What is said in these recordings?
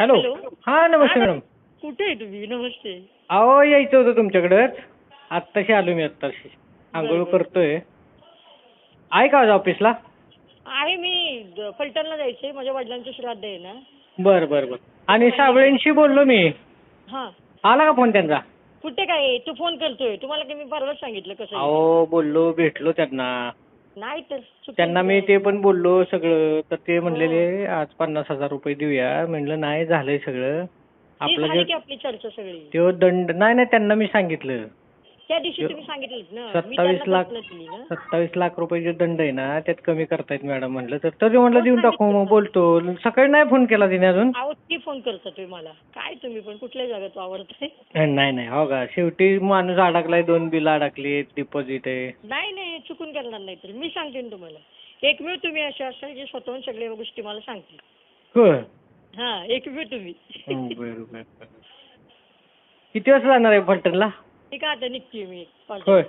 Hello. हा नमस्ते madam कुठे आहे तुम्ही? नमस्ते. अहो यायचं होतं तुमच्याकडंच आत्ताशी आलो मी आत्ताशी. आंघोळ. करतोय. आहे का आज ऑफिसला? आहे मी. द- फलटणला जायचंय. माझ्या वडिलांचं श्राद्ध आहे ना. बरं बरं बरं. आणि साबळेंशी बोललो मी. हा. आला का फोन त्यांचा? कुठे काय तू फोन करतोय. तुम्हाला की मी परवाच सांगितलं कसं आहे. अहो बोललो भेटलो त्यांना. नाही तर त्यांना मी. ते पण बोललो सगळं तर ते हो. म्हणलेले आज पन्नास हजार रुपये देऊया म्हणलं नाही झालंय सगळं ती आपलं झाली जे की आपली चर्चा सगळी तो दंड नाही नाही त्यांना मी सांगितलं त्या दिवशी तुम्ही सांगितलं ना. मी सत्तावीस त्यांना लाख ना. सत्तावीस लाख रुपये जे दंड आहे ना त्यात कमी करतायत मॅडम म्हणलं तर. तरी म्हणलं देऊन टाकू मग बोलतो. सकाळी नाही फोन केला तिने अजून? अहो ती फोन करता तुम्ही मला. काय तुम्ही पण कुठल्या जागात वावरताय? नाही नाही. हो का? शेवटी माणूस अडकलाय दोन बिल अडकली डिपॉझिट आहे. नाही नाही. चुकून करणार नाही तर. मी सांगते ना तुम्हाला. एकमेव तुम्ही असे असाल जे स्वतःहून सगळ्या गोष्टी मला सांगतील. होय. हा एकमेव तुम्ही. हं, बरं बरं बरं. किती वाजता जाणार आहे फलटणला? ठीक आहे आता निघते मी होय.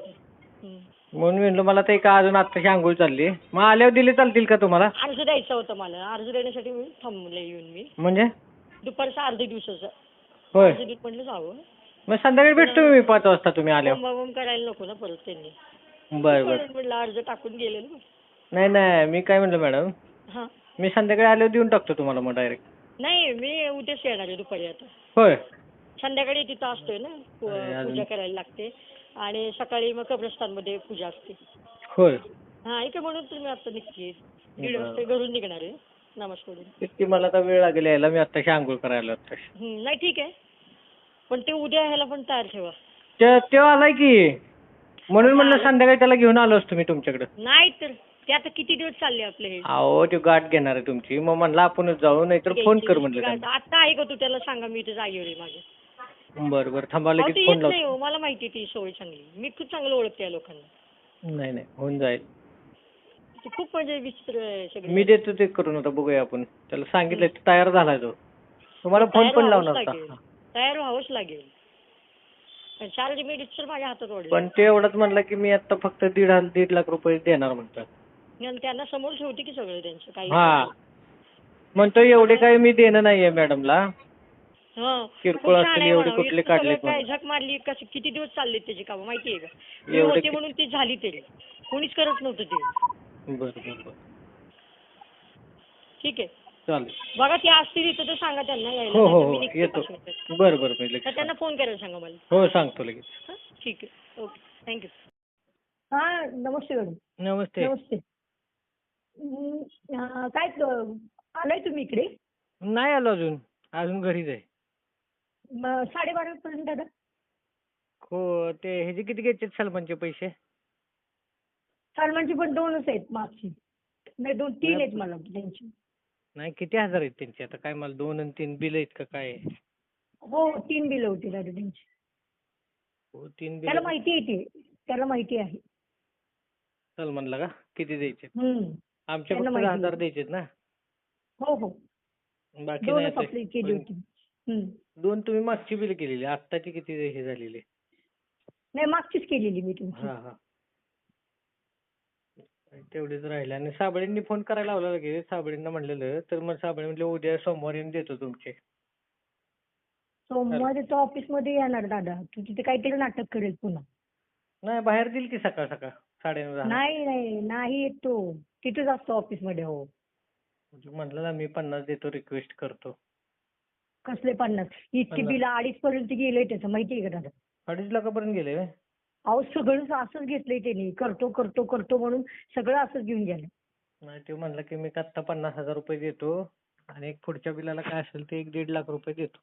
हं. म्हणून म्हणलं मला ते का अजून आत्ताशी आंघोळ चालली मग आल्यावर दिले चालतील का तुम्हाला? अर्ज द्यायचा होता मला. अर्ज देण्यासाठी मी थांबले येऊन मी. म्हणजे? दुपारचा अर्ध्या दिवसाचा. होय. अर्ज देत म्हटलं जावं. मग संध्याकाळी भेटतो मी पाच वाजता तुम्ही आल्यावर. बोंबाबोंब करायला नको ना परत त्यांनी. बरं बरं. म्हणून म्हटलं अर्ज टाकून गेले ना. नाही नाही मी काय म्हणलं मॅडम? हा. मी संध्याकाळी आल्यावर देऊन टाकतो तुम्हाला मग डायरेक्ट नाही मी उद्याच येणार आहे दुपारी आता. होय. संध्याकाळी तिथं असतोय ना पू- अरे, अजून- पूजा करायला लागते. आणि सकाळी मग कब्रस्तानमध्ये पूजा असते. होय. हा इथे म्हणून तुम्ही आता निघते दीड बरं. वाजता घरून निघणार आहे. नमाज पढून. इतकी मला आता वेळ लागेल यायला. मी आत्ताशी आंघोळ करायला आत्ताशी. हं, नाही ठीक आहे. पण ते उद्या ह्याला पण तयार ठेवा. ते तेव्हा आलाय की. म्हणून म्हणलं संध्याकाळी त्याला घेऊन आलो असतो मी तुमच्याकडे. नाही तर. ते आता किती दिवस चालले आपले हे? अहो ते गाठ घेणार आहे तुमची. मग म्हणलं आपणच जाऊ नाहीतर फोन कर म्हणलं त्यांना. आता आहे का तू त्याला सांगा मी इथे जागेवर आहे माझ्या बरं बरं. थांबा अहो, लगेच फोन नाही लावतो हो. मला माहिती आहे ती सवय चांगली. मी खूप चांगलं ओळखते या लोकांना. नाही नाही. होऊन जाईल. ते खूप म्हणजे विचित्र आहे सगळे. मी देतो ते करून आता बघूया आपण. त्याला सांगितलं ते तयार झालाय तो. तुम्हाला फोन तयार पण व्हावंच लावणार लागेल. होता तयार व्हावंच लागेल. आणि चार्ज मी रितसर माझ्या हातात पण ते एवढंच म्हणलं की मी आता फक्त दीड हा- दीड लाख रुपये देणार म्हणतात. आणि त्यांना समोर ठेवते की सगळं त्यांचं काही हा. म्हणतो एवढे काही मी देणं नाहीये मॅडमला. किरकोळ खूप असतील एवढे. कुठले काढले काय पण. झक मारली कसं किती दिवस चालले त्याची कामं माहिती आहे का? मी एवढे होते कि- म्हणून ती झाली तरी कोणीच करत नव्हतं ते. बरं बरं बरं. ठीक आहे. चालेल. बघा ते असतील इथं तर सांगा त्यांना यायला. हो हो नाहीतर मी हो. निघते येतो. पाच मिनिटात. बरं बरं मी तर लगेच त्यांना फोन करायला सांगा मला. सांगतो. हो सांगतो लगेच. हा? ठीक आहे. ओके. थँक्यू हा नमस्ते मॅडम. नमस्ते. नमस्ते. हम्म, अं, काय क- आलाय तुम्ही इकडे? नाही आलो अजून. अजून घरीच आहे. साडेबारा पर्यंत दादा. हो ते ह्याचे किती घ्यायचे सलमानचे पैसे? सलमानची पण दोनच आहेत मागची. नाही दोन तीन आहेत मला त्यांची. नाही किती हजार आहेत त्यांचे? आता काय मला दोन आणि तीन बिल आहेत का काय? हो तीन बिल होती दादा त्यांची. हो तीन त्याला बिल माहिती आहे ते. त्याला माहिती आहे. सलमानला का? किती द्यायचे हम्म. आमचे त्यांना फक्त माहिती हजार. द्यायचे ना? हो हो. बाकी दोनच आपली. केली होती. दोन तुम्ही मागची बिल केलेली आत्ताची किती हे झालेली? नाही मागचीच केलेली मी तुमची. हा हा. तेवढेच राहिले. आणि साबळेंनी फोन करायला लावला लगेच. साबळेंना म्हणलेलं तर मग साबळे म्हणले उद्या सोमवारी येऊन देतो तुमचे. सोमवारी तो ऑफिसमध्ये येणार दादा. तू तिथे काहीतरी नाटक करेल पुन्हा. नाही बाहेर देईल की सकाळ सकाळ. साडेनऊ दहा. नाही नाही नाही येत तो. तिथेच असतो ऑफिसमध्ये हो. म्हणजे म्हटलं ना मी पन्नास देतो रिक्वेस्ट करतो. कसले पन्नास? इतकी. बिल अडीच पर्यंत गेलंय त्याचं माहितीये का दादा अडीच लाखापर्यंत गेले व्हय? अहो सगळं असंच घेतलंय त्यांनी. करतो करतो करतो म्हणून सगळं असंच घेऊन गेलं. नाही ते म्हणलं की मी आत्ता पन्नास हजार रुपये देतो आणि एक पुढच्या बिलाला काय असेल ते एक दीड लाख रुपये देतो.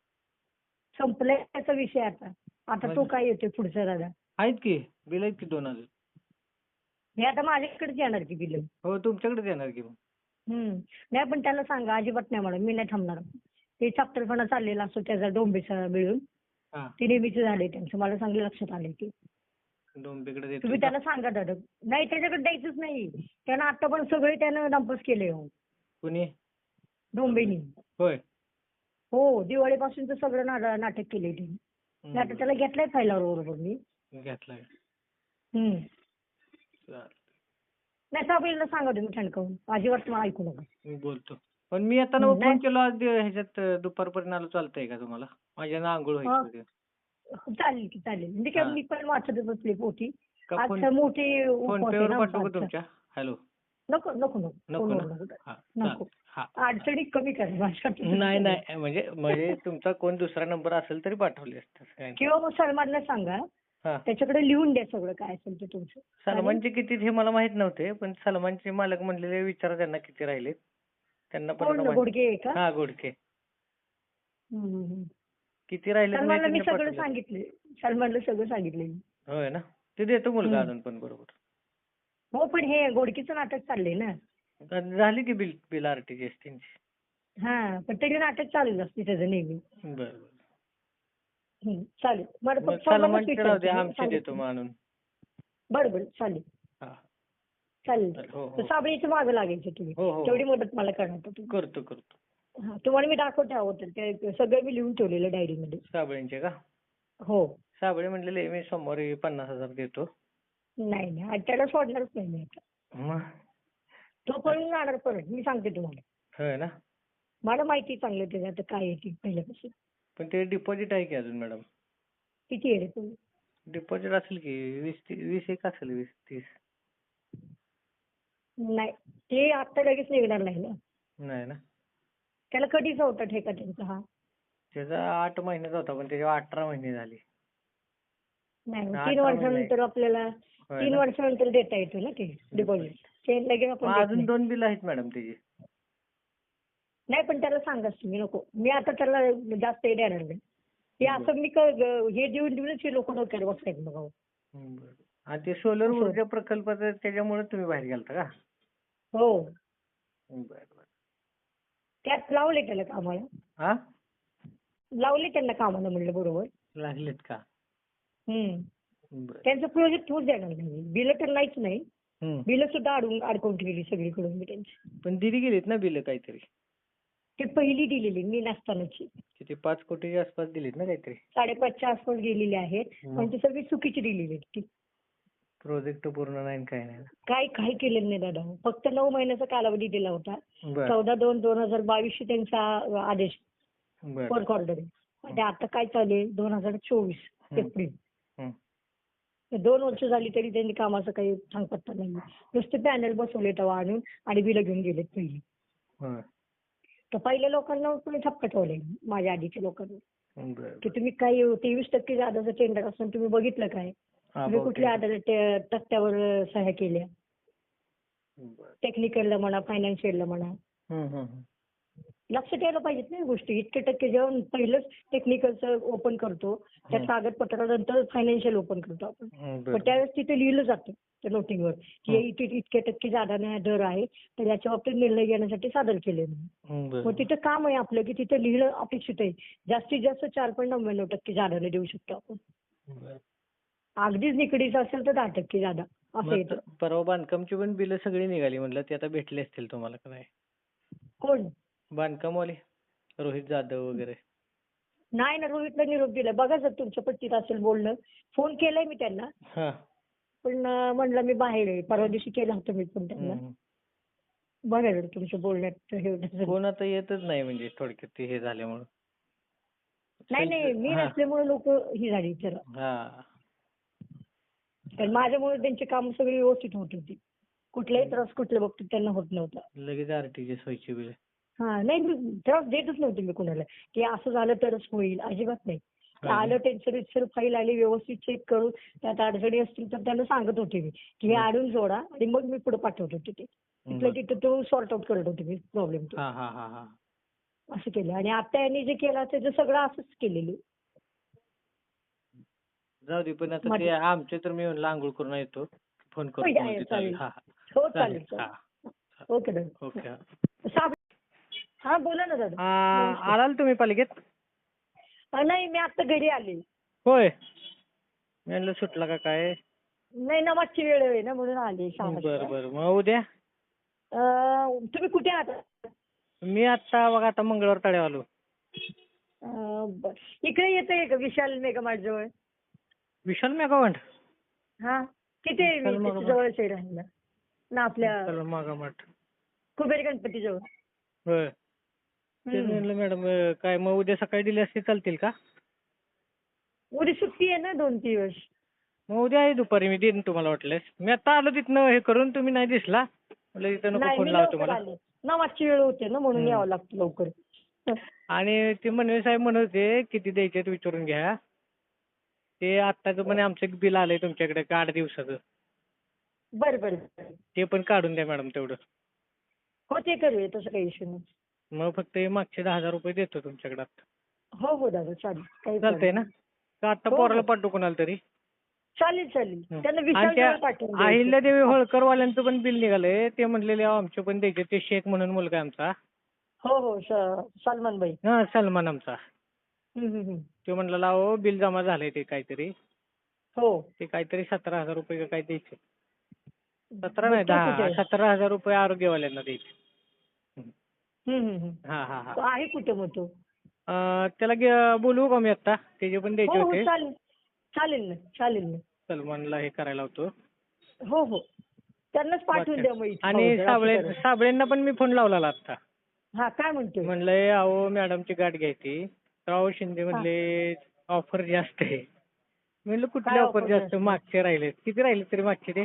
संपलाय त्याचा विषय आता. आता तो? काय येतोय पुढचा दादा आहेत की? बिल आहेत की दोन अजून? हे आता माझ्याकडेच येणार की बिल. हो तुमच्याकडेच येणार की मग? हम्म. नाही पण त्याला सांगा अजिबात नाही म्हणा मी नाही थांबणार. ते चाप्टरपणा चाललेला असतो त्याचा डोंबेचा मिळून. हा. ते नेहमीच झाले त्यांचं. मला चांगलं लक्षात आले ते. डोंबिकडे देतो. तुम्ही त्याला सांगा दादा. नाही त्याच्याकडे द्यायचंच नाही. त्यानं आता पण सगळे त्यानं नापास केले हो. कुणी? डोंबेनी. होय. हो दिवाळीपासूनच सगळं ना- नाटक केलंय त्यांनी. आता त्याला घेतलाय फायलावर बरोबर मी. घेतलाय. हम्म. चालेल. नाही साबळीला सांगा तुम्ही ठणकावून. अजिबात मला ऐकू नका. मी बोलतो. पण मी येताना नाही. फोन केला आज ह्याच्यात अं, दुपारपर्यंत आलो चालतंय का तुम्हाला? माझ्या ना आंघोळ व्हायची. होती. चालेल की चालेल. म्हणजे काय हा. मी पण वाचत बसले पोटी का फोन मोठी फोन उपवास आहे पेवर ना पाठवू आमचा. का तुमच्या? हॅलो. नको नको नको. नको फोनवर नको. हा नको. चालेल. हा. अडचणी कमी कर माझ्या नाही नाही. म्हणजे म्हणजे तुमचा कोण दुसरा नंबर असेल तरी पाठवले असते काय नाही. किंवा मग सलमानला सांगा. हा. त्याच्याकडे लिहून द्या सगळं काय असेल ते तुमचं. सलमानचे किती हे मला माहीत नव्हते पण सलमानचे मालक म्हणलेले विचारा त्यांना किती राहिले त्यांना पण माहित- गोडगे आहे का? हा हम्म. किती राहिले सलमानला मी सगळं सांगितले. सलमानला सगळं सांगितले होय ना? ते देतो मुलगा. अजून पण बरोबर. हो पण हे गोडकीचं नाटक चाललंय ना. झाली की बिल बिल आरटीजीएस त्यांची हा पण तरी नाटक चालूच असते त्याचं नेहमी. चालेल. बरं. आमचे. देतो मग आणून बरं बरं चालेल. हा चालेल. हो हो. साबळीचं मागं लागायचं तुम्ही. हो. तेवढी मदत मला करणार तुम्ही. करतो करतो. हा तुम्हाला मी दाखवते तर ते सगळं मी लिहून ठेवलेलं डायरीमध्ये. साबळेंचे का? हो. साबळे म्हणलेले मी सोमवारी पन्नास हजार देतो. नाही नाही. त्याला सोडणारच नाही मी आता. तो पळून जाणार परत. मी सांगते तुम्हाला. ना? मला माहिती चांगलं त्याचं आता काय आहे ते पहिल्यापासून. पण ते डिपॉझिट आहे की अजून मॅडम? किती आहे रे तू डिपॉझिट असेल की वीस वीस एक असेल वीस तीस. नाही ते आता लगेच निघणार नाही ना नाही ना त्याला कधीचा होता ठेका त्यांचा हा त्याचा आठ महिन्याचा होता पण त्याच्यावर अठरा महिने झाले नाही अठरा तीन महिने. वर्षानंतर आपल्याला होय तीन ना? वर्षानंतर देता येतो ना ते डिपॉझिट ते लगेच आपण मग देत अजून नाही. दोन बिल आहेत मॅडम त्याची नाही पण त्याला सांगाच तुम्ही नको मी आता त्याला जास्त हे देणार नाही हे असं मी क- ग- हे देऊन देऊनच हे लोक डोक्यात बसतायत बघा हो. बरं. आणि ते सोलर. ऊर्जा प्रकल्पाचं त्याच्यामुळे तुम्ही बाहेर गेलता का हो. बरं बरं. त्यात लावले त्याला कामाला. हा? लावले त्यांना कामाला म्हणलं बरोबर. लागलेत का? हम्म. बरं. त्यांचं प्रोजेक्ट होऊच देणार नाही. बिल तर नाहीच नाही. बिल सुद्धा अडून अडकवून ठेवली सगळीकडून मी त्यांची. पण दिली गेलीत ना बिल काहीतरी? ते पहिली दिलेली मी नसतानाची. किती पाच कोटीच्या आसपास दिलीत ना काहीतरी? साडेपाचच्या आसपास गेलेली आहेत. हम्म. पण ती सगळी चुकीची दिलेली आहेत ती. प्रोजेक्ट पूर्ण नाही काही नाही. काय काही केलेलं नाही दादा. फक्त नऊ महिन्याचा कालावधी दिला होता. बरं. चौदा दोन दोन हजार बावीसशे त्यांचा आदेश. बरं. वर्क ऑर्डर आहे? आणि आता काय चालू आहे? दोन हजार चोवीस. एप्रिल. हं. दोन वर्ष झाली तरी त्यांनी कामाचं काही सांगपत्ता नाही. नुसते पॅनल बसवले तेव्हा आणून आणि बिलं घेऊन गेलेत पहिली. तर पहिल्या लोकांना पण ठपका ठेवले माझ्या आधीच्या लोकांना. बरं की तुम्ही काही तेवीस टक्के आधाचं टेंडर असताना तुम्ही बघितलं काय? तुम्ही भाऊ, कुठल्या आधार तक्त्यावर सह्या केल्या. टेक्निकलला म्हणा फायनान्शियलला म्हणा. लक्ष द्यायला पाहिजेत ना गोष्टी इतके टक्के जेव्हा पहिलंच टेक्निकलचं ओपन करतो त्या. कागदपत्रानंतर फायनान्शियल ओपन करतो आपण पण. त्यावेळेस तिथे लिहिलं जातं त्या नोटिंगवर की हं. इतक्या टक्के जादा दर आहे तर याच्या बाबतीत निर्णय घेण्यासाठी सादर केले. मग तिथं काम आहे आपलं की तिथं लिहिलं अपेक्षित आहे जास्तीत जास्त चार पॉईंट नव्याण्णव टक्के जादाने देऊ शकतो आपण. अगदीच निकडीचं असेल तर दहा टक्के जादा असं येतं. परवा बांधकामची पण बिलं सगळी निघाली म्हणलं ते आता भेटले असतील तुम्हाला का नाही? कोण? बांधकामवाले रोहित जाधव वगैरे. नाही ना रोहितला निरोप दिला बघा जर तुमच्या पट्टीत असेल बोलणं. फोन केलाय मी त्यांना. हा. पण अं, म्हणलं मी बाहेर आहे. परवा दिवशी केला होता मी पण त्यांना. बघा जर तुमच्या बोलण्यात हे होत असेल. कोण आता येतच नाही म्हणजे थोडक्यात ते हे झाल्यामुळं. नाही नाही. मी हा. नसल्यामुळे लोक ही झाली जरा. हा. कारण माझ्यामुळे त्यांची कामं सगळी व्यवस्थित होत होती. कुठलाही त्रास कुठल्या बाबतीत त्यांना होत नव्हता. लगेच आरटीजीएस व्हायची बिल हा नाही मी त्रास देतच नव्हते मी कुणाला. की असं झालं तरच होईल अजिबात नाही. आलं त्यांचं रितसर फाईल आली व्यवस्थित चेक करून त्यात अडचणी असतील तर त्यांना सांगत होते मी की हे. आणून जोडा आणि मग मी पुढे पाठवत होते ते. तिथलं तिथं तो सॉर्ट आउट करत होते मी प्रॉब्लेम तो. असं केलं. आणि आता यांनी जे केलं त्याचं सगळं असंच केलेलं. जाऊ दे पण आता ते आमचे तर मी म्हणलं आंघोळ करून येतो. फोन करतो चालेल. चालेल. हा चालेल. चालेल हा. ओके दादा ओके. हा. साब हा बोला ना दादा. आ, आलाल तुम्ही पालिकेत अ, नाही मी आता घरी आले. होय. मी म्हणलं सुटला का काय? नाही ना मागची वेळ आहे ना म्हणून आले बरं. बरं. मग उद्या? अ, तुम्ही कुठे आहात? मी आता बघा आता मंगळवार तळे आलो. अ, बरं इकडे येते का? विशाल मेगामार्ट जवळ विशाल मेगावंड हा. किती विशाल. जवळच आहे ना? आपल्या कुबेर गणपती जवळ होय. तेच हम्म. म्हणलं मॅडम अं, काय मग उद्या सकाळी दिली असते चालतील का? उद्या सुट्टी आहे ना दोन दिवस मग उद्या आहे दुपारी मी देईन तुम्हाला वाटल्यास मी आता आलो तिथनं हे करून तुम्ही नाही दिसला. म्हटलं इथं नको नाही फोन मी लावा लवकर तुम्हाला. आले. ना मागची वेळ होते ना म्हणून हम्म. यावं लागतं लवकर. आणि ते मनवे साहेब म्हणत होते किती द्यायचे आहेत विचारून घ्या. ते आत्ताचं म्हणे आमचं एक बिल आलंय तुमच्याकडे एक आठ दिवसाचं. बरं बरं बरं. ते पण काढून द्या मॅडम तेवढं. हो ते करूया तसं काही इश्यू नाही. मग फक्त हे मागचे दहा हजार रुपये देतो तुमच्याकडे आता. हो हो दादा चालेल. काही चालतंय problem ना का आता हो, पोराला हो. पाठवू कोणाला तरी? चालेल चालेल. हं. त्यांना आणि विशाल त्या जवळ पाठवून द्यायचं. अहिल्यादेवी होळकरवाल्यांचं पण बिल निघालंय. ते म्हणलेले अहो, आमचे पण द्यायचे. ते शेख म्हणून मुलगा आहे आमचा. हो हो स- सलमान भाई हा सलमान आमचा. हं, हं, हं. ते म्हणलं अहो बिल जमा झालंय ते काहीतरी. हो. ते काहीतरी सतरा हजार रुपये का काय द्यायचे. सतरा नाही दहा? सतरा हजार रुपये आरोग्यवाल्यांना द्यायचे. हं, हं, हं. हा हा. हा आहे कुठे मग तो? त्याला बोलवू का मी आता त्याचे पण द्यायचे हो हो होते. चालेल. ना चालेल ना. सलमानला हे करायला होतो. हो हो. त्यांनाच पाठवून द्या. आणि हो, साबळे. साबळेंना पण मी फोन लावलेला आता हा काय म्हणतोय? म्हणलंय अहो मॅडमची गाठ घ्यायची. राव शिंदे म्हणले ऑफर जास्त आहे. म्हणलं कुठली ऑफर offer जास्त? मागचे राहिले किती राहिले तरी मागचे ते?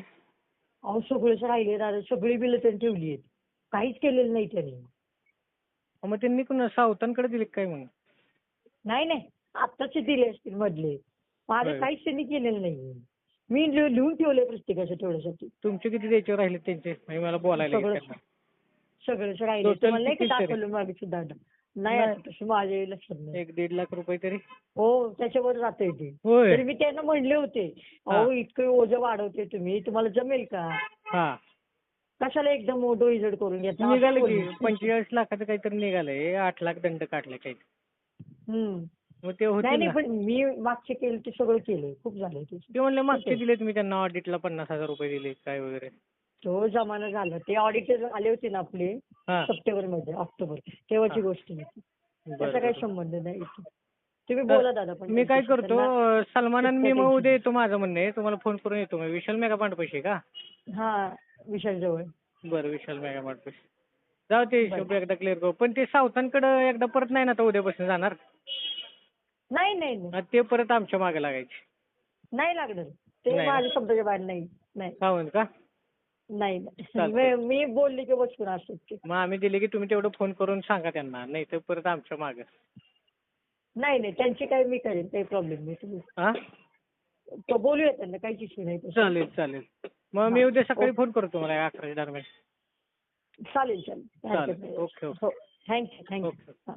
अहो सगळेच राहिले दादा सगळी बिलं त्यांनी ठेवली आहेत. काहीच केलेलं नाही त्यांनी. मग त्यांनी कुणा सावतांकडे दिले काय म्हणून? नाही नाही. आत्ताचे दिले असतील मधले. माझं होय. काहीच त्यांनी केलेलं नाही. मी लिह- लिहून ठेवले प्रत्येकाच्या तेवढ्यासाठी. तुमचे किती द्यायचे राहिले त्यांचे? म्हणजे मला बोलायला येईल सगळंच. त्यांना. सगळेच राहिले Total तुम्हाला नाही का किती तरी? दाखवलं मागे सुद्धा नाही. आता तसं माझ्या लक्षात नाही एक दीड लाख रुपये तरी. हो त्याच्यावर जातंय ते. होय. तरी मी त्यांना म्हणले होते अहो इतकं ओझं वाढवते तुम्ही तुम्हाला जमेल का? हा. कशाला एकदम डोईजड करून घेता? असं निघालं की. पंचेचाळीस लाखाचं काहीतरी निघालंय. आठ लाख दंड काढले काही हम्म. मग ते नाही होते नाही पण मी मागचे केलं ते सगळं केलंय. खूप झालंय ते. ते म्हणले मागचे. दिले तुम्ही त्यांना ऑडिटला पन्नास हजार रुपये दिले काय वगैरे. तो जमाना झाला. ते ऑडिटर आले होते ना आपले हा. सप्टेंबरमध्ये ऑक्टोबर. तेव्हाची हा. गोष्ट होती. बरं, त्याचा काही. संबंध नाही इथे. तुम्ही तर बोला दादा पण मी काय त्यांच्याशी. करतो त्यांना- अं, सलमान आणि मी मग. उद्या येतो माझं म्हणणं आहे. तुम्हाला फोन करून येतो मी. विशाल मेगा पांडपशी का? हा विशाल जवळ बरं विशाल मेगा पांडपशी जाऊ ते. हिशोब एकदा क्लिअर करू. पण ते सावतांकडे एकदा परत नाही ना आता उद्यापासून जाणार? नाही नाही नाही. आणि ते परत आमच्या मागे लागायचे. नाही लागणार. ते नाही ना? माझ्या शब्दाच्या बाहेर नाही. नाही. सावंत का? नाही नाही. मी- मी बोलली की बसून असत ते मग आम्ही दिले की तुम्ही तेवढं फोन करून सांगा त्यांना नाही तर परत आमच्या मागे नाही नाही त्यांची काय मी करेन काही प्रॉब्लेम नाही तुम्ही हा तो बोलूया त्यांना काहीच इश्यू नाही तसं. चालेल चालेल मग मी. उद्या सकाळी. फोन करतो तुम्हाला अकराच्या दरम्यान चालेल चालेल काही हरकत चालेल. नाही. Okay, okay. हो thank you thank you okay. हा